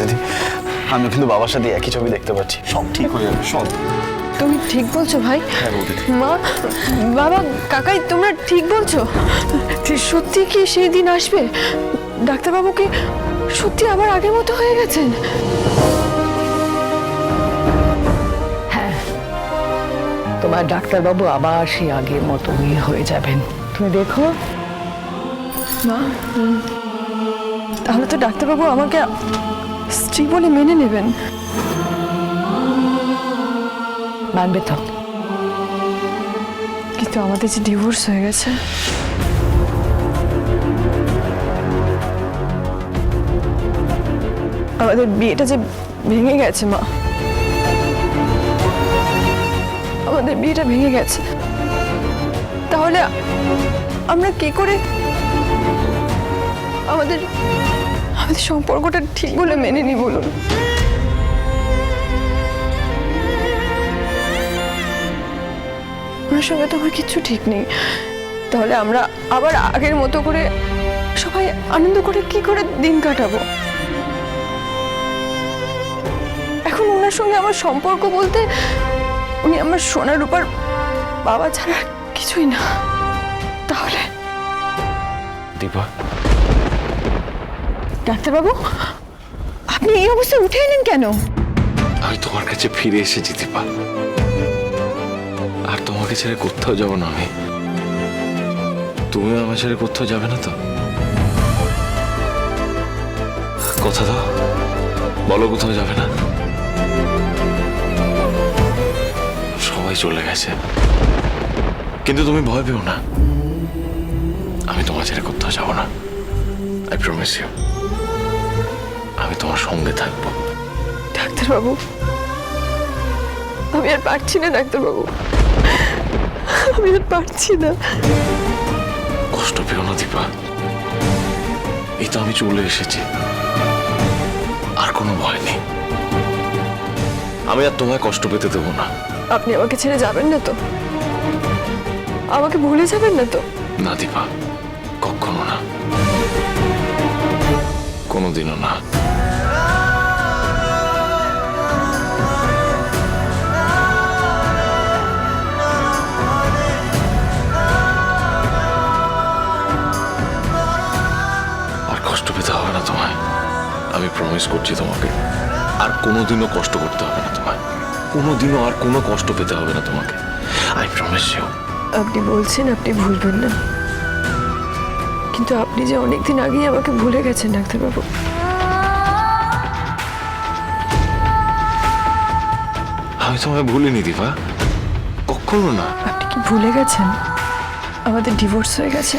দিদি আমি কিন্তু বাবার সাথে একই ছবি দেখতে পাচ্ছি। সব ঠিক হয়ে যাবে সব। তুমি ঠিক বলছো ভাই। হ্যাঁ মা বাবা কাকাই তোমরা ঠিক বলছো? সত্যি কি সেই দিন আসবে? ডাক্তারবাবু কি সত্যি আবার আগের মতো হয়ে গেছেন? তোমার ডাক্তারবাবু আবার সেই আগের মতনই হয়ে যাবেন। তুমি দেখো। মা তাহলে তো ডাক্তারবাবু আমাকে স্ত্রী বলে মেনে নেবেন। মানবে তো। কিন্তু আমাদের যে ডিভোর্স হয়ে গেছে। আমাদের বিয়েটা যে ভেঙে গেছে, মা। আমাদের বিয়েটা ভেঙে গেছে। তাহলে আমরা কি করে আমাদের আমাদের সম্পর্কটা ঠিক বলে মেনে নি, বলুন। ওনার সঙ্গে তো আমার কিচ্ছু ঠিক নেই। তাহলে আমরা আবার আগের মতো করে সবাই আনন্দ করে কি করে দিন কাটাবো? এখন ওনার সঙ্গে আমার সম্পর্ক বলতে উনি আমার সোনার রূপার বাবা ছাড়া কিছুই না। তাহলে দীপা ডাক্তারবাবু, আপনি এই অবস্থায় উঠে এলেন কেন? আমি তোমার কাছে ফিরে এসেছি দীপা আর তোমাকে ছেড়ে কোথাও যাব না আমি। তুমিও আমার ছেড়ে কোথাও যাবে না তো? কথা দাও। বলো কোথাও যাবে না। সবাই চলে গেছে। কিন্তু তুমি ভয় পেও না। আমি তোমার ছেড়ে কোথাও যাব না। আই প্রমিস ইউ আমি তোমার সঙ্গে থাকব। ডাক্তারবাবু আমি আর পারছি না ডাক্তারবাবু। আমি আর পারছি না। কষ্ট পেও না দীপা। এই তো আমি চলে এসেছি। আর কোনো ভয় নেই। আমি আর তোমায় কষ্ট পেতে দেবো না। আপনি আমাকে ছেড়ে যাবেন না তো? আমাকে ভুলে যাবেন না তো? না দীপা। কখনো না। কোনোদিনও না। আমি প্রমিস করছি তোমাকে। আর কোনোদিনও কষ্ট করতে হবে না তোমায়। কোনোদিনও আর কোনো কষ্ট পেতে হবে না তোমাকে। আই প্রমিস ইউ আপনি বলছেন আপনি ভুলবেন না। কিন্তু আপনি যে অনেকদিন আগেই আমাকে ভুলে গেছেন ডাক্তারবাবু। আমি তোমায় ভুলিনি দীপা। কখনো না। আপনি কি ভুলে গেছেন? আমাদের ডিভোর্স হয়ে গেছে।